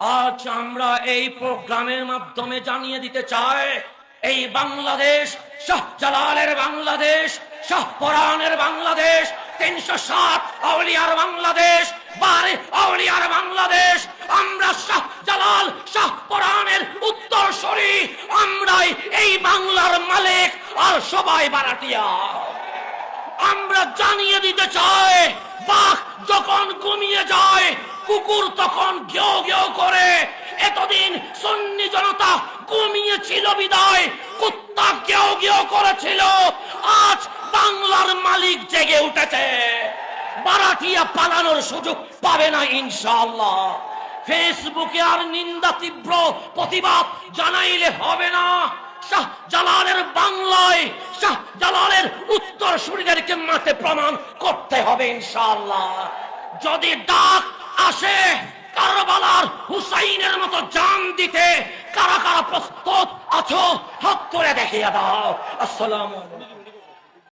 আজ আমরা এই প্রোগ্রামের মাধ্যমে জানিয়ে দিতে চাই, এই বাংলাদেশ শাহজালালের বাংলাদেশ শাহপরানের বাংলাদেশ, তিনশো সাত আউলিয়ার বাংলাদেশ, বারে আউলিয়ার বাংলাদেশ, আমরা শাহ জালাল শাহজালাল শাহপরানের উত্তরসূরি, আমরাই এই বাংলার মালিক আর সবাই বারাটিয়া আমরা জানিয়ে দিতে চাই, বাঘ যখন ঘুমিয়ে যায়, কুকুর তখন ঘেউ সন্নি জনতা ঘুমিয়ে ছিল বিদায়, কুত্তা ঘেউ ঘেউ করেছিল। আজ বাংলার মালিক জেগে উঠেছে। বারাটিয়া পালানোর সুযোগ পাবে না ইনশাআল্লাহ। ফেসবুকে আর নিন্দা তীব্র প্রতিবাদ জানাইলে হবে না। শাহ জালালের বাংলায়, শাহ জালালের উত্তর সুরিদেরকে মাঠে প্রমাণ করতে হবে ইনশাআল্লাহ। যদি ডাক আসে মতো জান দিতে কারা কারা প্রস্তুত আছো? হাত করে দেখিয়ে দাও। আসসালামু